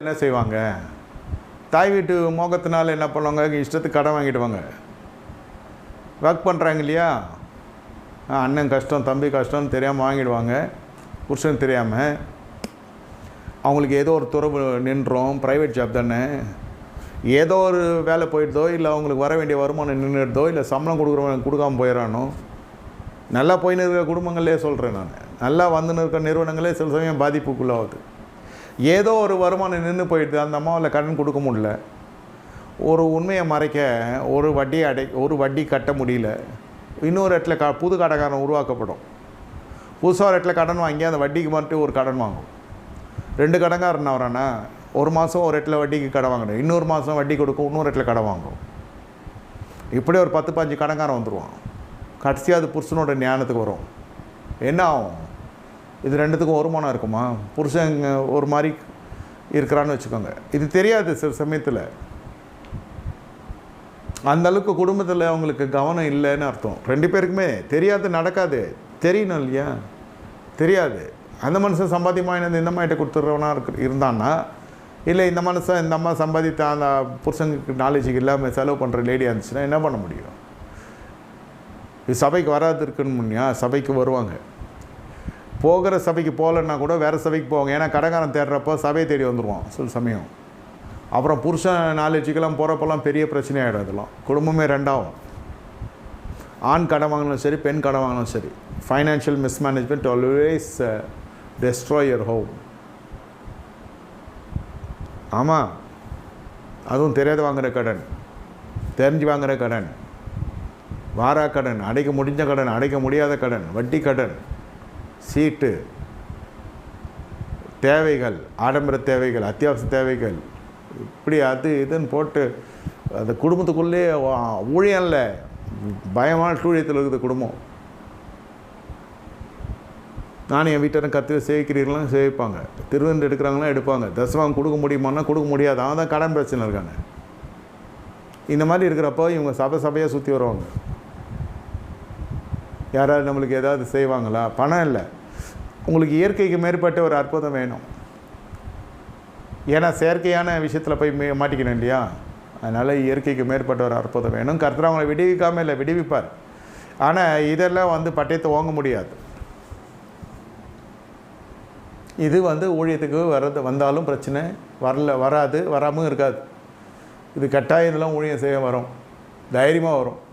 என்ன செய்வாங்க? தாய் வீட்டு மோகத்தினால் என்ன பண்ணுவாங்க? இஷ்டத்துக்கு கடன் வாங்கிடுவாங்க. ஒர்க் பண்ணுறாங்க இல்லையா? ஆ, அண்ணன் கஷ்டம் தம்பி கஷ்டம்னு தெரியாமல் வாங்கிடுவாங்க. புருஷன் தெரியாமல் அவங்களுக்கு ஏதோ ஒரு துறவு நின்றோம் ப்ரைவேட் ஜாப் தானே. ஏதோ ஒரு வேலை போயிடுதோ இல்லை அவங்களுக்கு வர வேண்டிய வருமானம் நின்றுடுதோ இல்லை சம்பளம் கொடுக்குறவங்க கொடுக்காம போயிடறானோ? நல்லா போயின்னு இருக்கிற குடும்பங்களே சொல்கிறேன் நான். நல்லா வந்துன்னு இருக்கிற நிறுவனங்களே சில சமயம் பாதிப்புக்குள்ளாகுது. ஏதோ ஒரு வருமானம் நின்று போயிடுது. அந்த அம்மாவில் கடன் கொடுக்க முடியல. ஒரு உண்மையை மறைக்க ஒரு வட்டி அடை ஒரு வட்டி கட்ட முடியல. இன்னொரு இடத்துல க புது கடைக்காரன் உருவாக்கப்படும். புதுசாக ஒரு இடத்துல கடன் வாங்கி அந்த வட்டிக்கு மட்டும் ஒரு கடன் வாங்கும். ரெண்டு கடன்காரன் வரானா ஒரு மாதம் ஒரு இடத்துல வட்டிக்கு கடன் வாங்கணும் இன்னொரு மாதம் வட்டி கொடுக்கும் இன்னொரு இடத்துல கடன் வாங்கும். இப்படி ஒரு பத்து பதினஞ்சு கடன்காரன் வந்துடுவான் கடைசியாக அது புருஷனோட ஞானத்துக்கு வரும். என்ன ஆகும்? இது ரெண்டுத்துக்கும் வருமானம் இருக்குமா? புருஷன் ஒரு மாதிரி இருக்கிறான்னு வச்சுக்கோங்க. இது தெரியாது சில சமயத்தில். அந்த அளவுக்கு குடும்பத்தில் அவங்களுக்கு கவனம் இல்லைன்னு அர்த்தம். ரெண்டு பேருக்குமே தெரியாது நடக்காது. தெரியணும் இல்லையா? தெரியாது. அந்த மனுஷன் சம்பாத்தியமாக இந்த அம்மாட்ட கொடுத்துட்றவனா இருக்கு இருந்தான்னா இல்லை இந்த மனுஷன் இந்த அம்மா சம்பாதித்த அந்த புருஷனுக்கு நாலேஜுக்கு இல்லாமல் செலவு பண்ணுற லேடியாக இருந்துச்சுன்னா என்ன பண்ண முடியும்? இது சபைக்கு வராது இருக்குன்னு முன்னியா சபைக்கு வருவாங்க. போகிற சபைக்கு போகலன்னா கூட வேறு சபைக்கு போவாங்க. ஏன்னா கடைக்காரன் தேடுறப்போ சபையை தேடி வந்துடுவோம் சில சமயம். அப்புறம் புருஷன் நாலேஜுக்கெல்லாம் போகிறப்பெல்லாம் பெரிய பிரச்சனையாகிடும் இதெல்லாம் குடும்பமே ரெண்டாகும். ஆண் கடன் வாங்கினாலும் சரி பெண் கடன் வாங்கினாலும் சரி. Financial mismanagement always destroy your home ஆமாம் அதுவும் தெரியாத வாங்குகிற கடன். தெரிஞ்சு வாங்குகிற கடன். வாரா கடன். அடைக்க முடிஞ்ச கடன் அடைக்க முடியாத கடன். வட்டி கடன். சீட்டு தேவைகள் ஆடம்பர தேவைகள் அத்தியாவசிய தேவைகள் இப்படி அது இதுன்னு போட்டு அந்த குடும்பத்துக்குள்ளே ஊழியம்ல ஊழியம் இல்லை பயமான சூழியத்தில் இருக்குது குடும்பம். நான் என் வீட்டில் கற்று சேவிக்கிறீர்களும் சேவிப்பாங்க. திருவந்து எடுக்கிறாங்களாம் எடுப்பாங்க. தசவாங்க கொடுக்க முடியுமான்னா கொடுக்க முடியாது. அவன் தான் கடன் பிரச்சனை இருக்காங்க இந்த மாதிரி இருக்கிறப்போ இவங்க சபை சபையாக சுற்றி வருவாங்க. யாராவது நம்மளுக்கு ஏதாவது செய்வாங்களா? பணம் இல்லை. உங்களுக்கு இயற்கைக்கு மேற்பட்ட ஒரு அற்புதம் வேணும். ஏன்னா செயற்கையான விஷயத்தில் போய் மே- மாட்டிக்கணும் இல்லையா? அதனால் இயற்கைக்கு மேற்பட்ட ஒரு அற்புதம் வேணும். கர்த்தர் அவங்களை விடுவிக்காமல் இல்லை விடுவிப்பார். ஆனால் இதெல்லாம் வந்து பட்டயத்தை வாங்க முடியாது. இது வந்து ஊழியத்துக்கு வர்றது வந்தாலும் பிரச்சனை. வரல வராது வராமல் இருக்காது. இது கட்டாயம் இதெல்லாம் ஊழியம் செய்ய வரும். தைரியமாக வரும்.